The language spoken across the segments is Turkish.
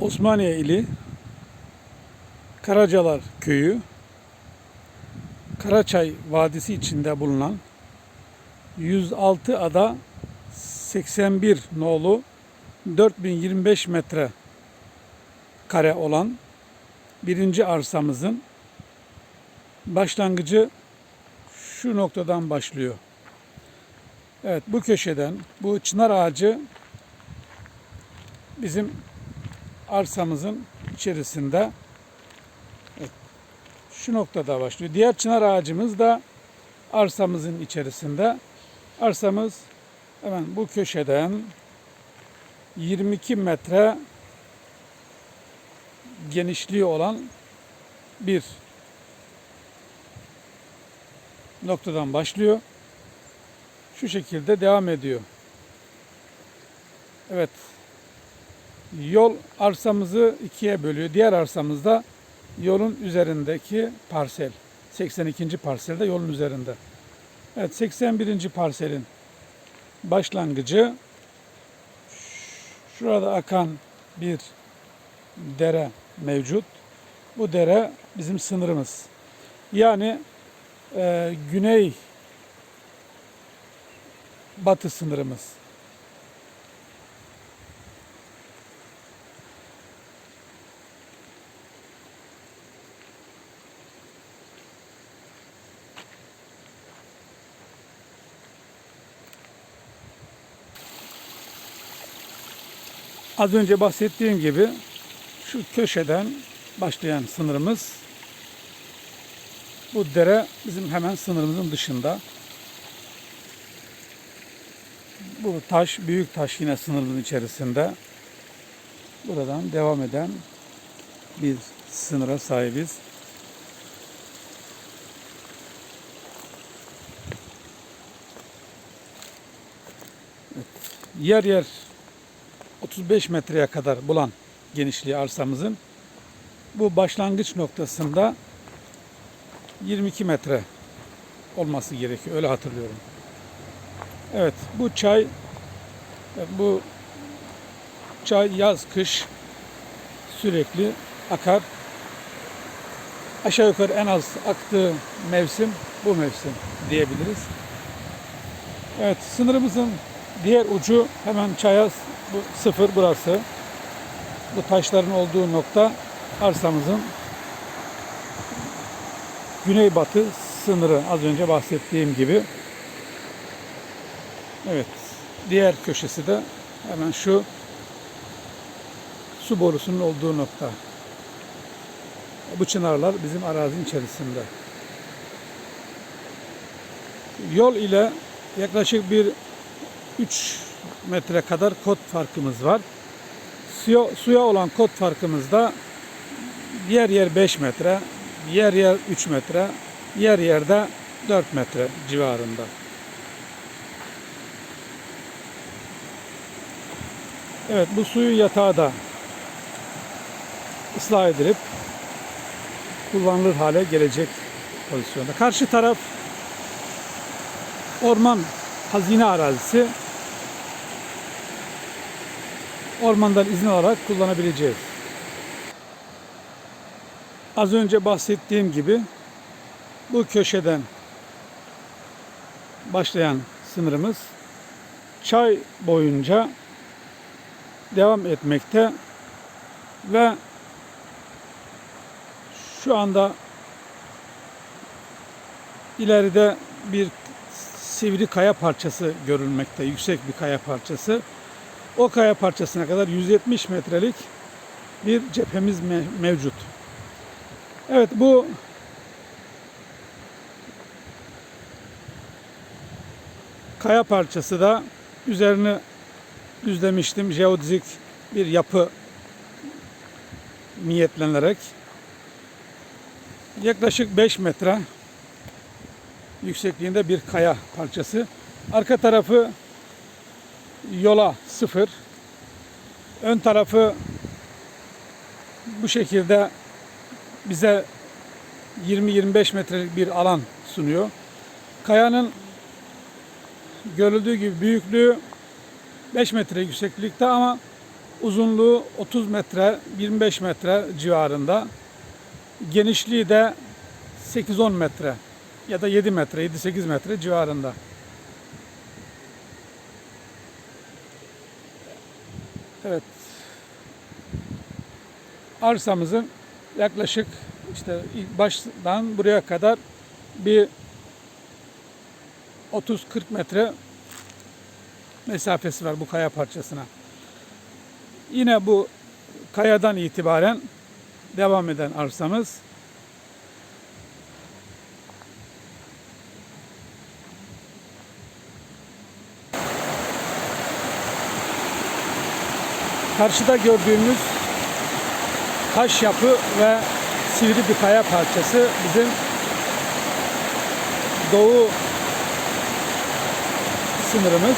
Osmaniye ili Karacalar köyü Karaçay Vadisi içinde bulunan 106 ada 81 nolu 4025 metre kare olan birinci arsamızın başlangıcı şu noktadan başlıyor. Evet bu köşeden bu çınar ağacı bizim arsamızın içerisinde evet, şu noktada başlıyor. Diğer çınar ağacımız da arsamızın içerisinde. Arsamız hemen bu köşeden 22 metre genişliği olan bir noktadan başlıyor. Şu şekilde devam ediyor. Evet. Yol arsamızı ikiye bölüyor. Diğer arsamızda yolun üzerindeki parsel. 82. parselde yolun üzerinde. Evet 81. parselin başlangıcı şurada akan bir dere mevcut. Bu dere bizim sınırımız. Yani e, güney batı sınırımız. Az önce bahsettiğim gibi şu köşeden başlayan sınırımız bu dere bizim hemen sınırımızın dışında. Bu taş, büyük taş yine sınırın içerisinde. Buradan devam eden bir sınıra sahibiz. Evet. Yer yer 35 metreye kadar bulan genişliği arsamızın bu başlangıç noktasında 22 metre olması gerekiyor. Öyle hatırlıyorum. Evet bu çay bu çay yaz kış sürekli akar. Aşağı yukarı en az aktığı mevsim bu mevsim diyebiliriz. Evet sınırımızın diğer ucu hemen çaya sıfır burası. Bu taşların olduğu nokta arsamızın güneybatı sınırı az önce bahsettiğim gibi. Evet. Diğer köşesi de hemen şu su borusunun olduğu nokta. Bu çınarlar bizim arazinin içerisinde. Yol ile yaklaşık bir 3 metre kadar kod farkımız var. Suya, suya olan kod farkımız da yer yer 5 metre, yer yer 3 metre, yer yerde 4 metre civarında. Evet bu suyu yatağı da ıslah edilip kullanılır hale gelecek pozisyonda. Karşı taraf orman hazine arazisi. Ormandan izin alarak kullanabileceğiz. Az önce bahsettiğim gibi bu köşeden başlayan sınırımız çay boyunca devam etmekte ve şu anda ileride bir sivri kaya parçası görülmekte, yüksek bir kaya parçası. O kaya parçasına kadar 170 metrelik bir cephemiz me- mevcut. Evet bu kaya parçası da üzerini düzlemiştim. Jeodezik bir yapı niyetlenerek yaklaşık 5 metre yüksekliğinde bir kaya parçası. Arka tarafı yola sıfır. Ön tarafı bu şekilde bize 20-25 metrelik bir alan sunuyor. Kayanın görüldüğü gibi büyüklüğü 5 metre yükseklikte ama Uzunluğu 30 metre, 25 metre civarında. Genişliği de 8-10 metre ya da 7 metre, 7-8 metre civarında. Evet. Arsamızın yaklaşık işte ilk baştan buraya kadar bir 30-40 metre mesafesi var bu kaya parçasına. Yine bu kayadan itibaren devam eden arsamız karşıda gördüğümüz taş yapı ve sivri bir kaya parçası bizim doğu sınırımız.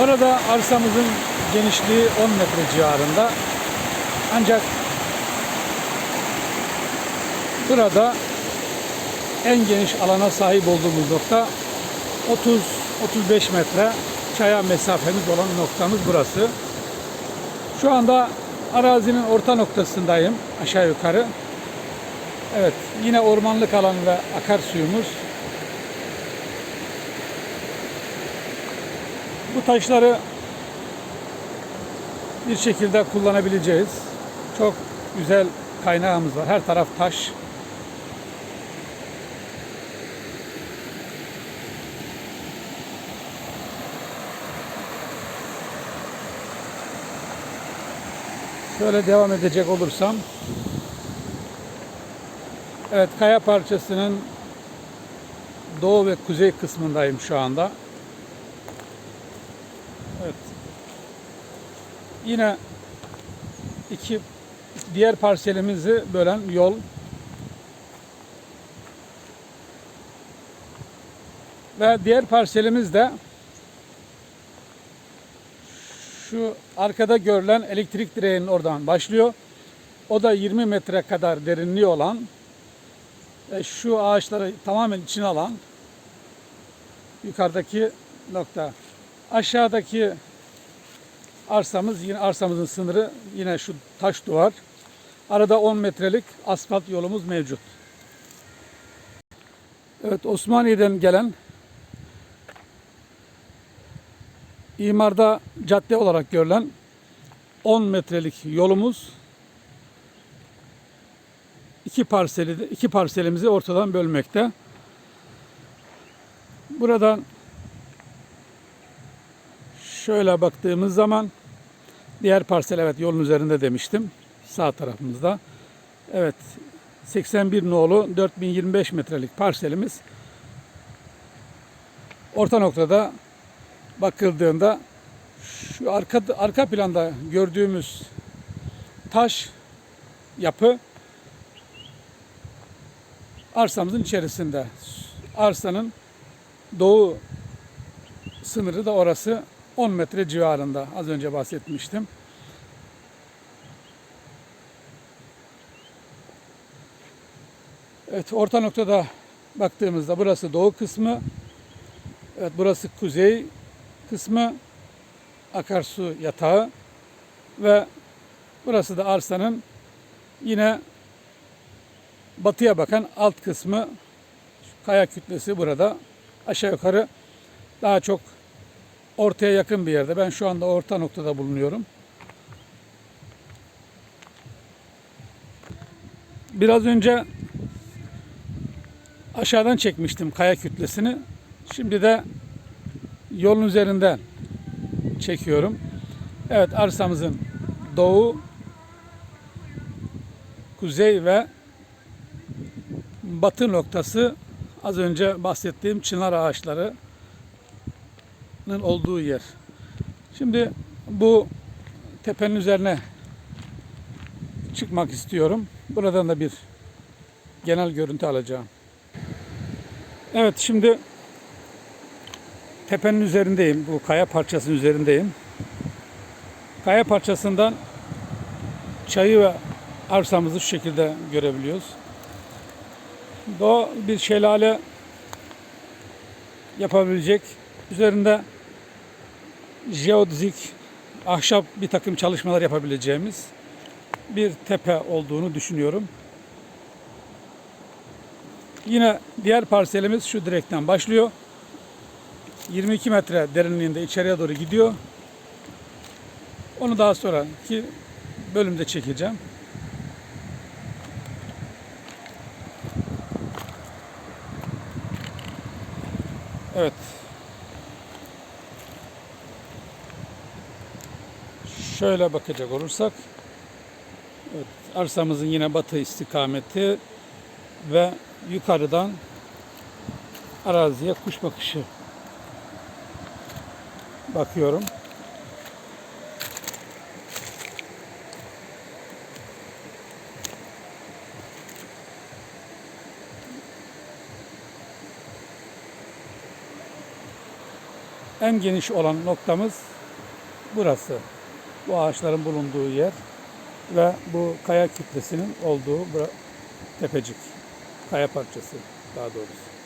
Orada arsamızın genişliği 10 metre civarında. Ancak burada en geniş alana sahip olduğumuz nokta 30-35 metre çaya mesafemiz olan noktamız burası. Şu anda arazinin orta noktasındayım aşağı yukarı. Evet yine ormanlık alan ve akarsuyumuz. Bu taşları bir şekilde kullanabileceğiz. Çok güzel kaynağımız var. Her taraf taş. Şöyle devam edecek olursam Evet kaya parçasının doğu ve kuzey kısmındayım şu anda. Evet. Yine iki diğer parselimizi bölen yol ve diğer parselimiz de şu arkada görülen elektrik direğinin oradan başlıyor. O da 20 metre kadar derinliği olan ve şu ağaçları tamamen içine alan yukarıdaki nokta. Aşağıdaki arsamız yine arsamızın sınırı yine şu taş duvar. Arada 10 metrelik asfalt yolumuz mevcut. Evet Osmaniye'den gelen imarda cadde olarak görülen 10 metrelik yolumuz iki parseli iki parselimizi ortadan bölmekte. Buradan şöyle baktığımız zaman diğer parsel evet yolun üzerinde demiştim. Sağ tarafımızda. Evet 81 nolu 4025 metrelik parselimiz orta noktada bakıldığında şu arka arka planda gördüğümüz taş yapı arsamızın içerisinde. Arsanın doğu sınırı da orası 10 metre civarında. Az önce bahsetmiştim. Evet, orta noktada baktığımızda burası doğu kısmı. Evet, burası kuzey kısmı. Akarsu yatağı ve burası da arsanın yine batıya bakan alt kısmı kaya kütlesi burada. Aşağı yukarı daha çok ortaya yakın bir yerde. Ben şu anda orta noktada bulunuyorum. Biraz önce aşağıdan çekmiştim kaya kütlesini. Şimdi de yolun üzerinden çekiyorum. Evet arsamızın doğu, kuzey ve batı noktası az önce bahsettiğim çınar ağaçlarının olduğu yer. Şimdi bu tepenin üzerine çıkmak istiyorum. Buradan da bir genel görüntü alacağım. Evet şimdi tepenin üzerindeyim. Bu kaya parçasının üzerindeyim. Kaya parçasından çayı ve arsamızı şu şekilde görebiliyoruz. Doğal bir şelale yapabilecek üzerinde jeodik ahşap bir takım çalışmalar yapabileceğimiz bir tepe olduğunu düşünüyorum. Yine diğer parselimiz şu direkten başlıyor. 22 metre derinliğinde içeriye doğru gidiyor. Onu daha sonraki bölümde çekeceğim. Evet. Şöyle bakacak olursak evet, arsamızın yine batı istikameti ve yukarıdan araziye kuş bakışı bakıyorum. En geniş olan noktamız burası. Bu ağaçların bulunduğu yer ve bu kaya kütlesinin olduğu tepecik. Kaya parçası daha doğrusu.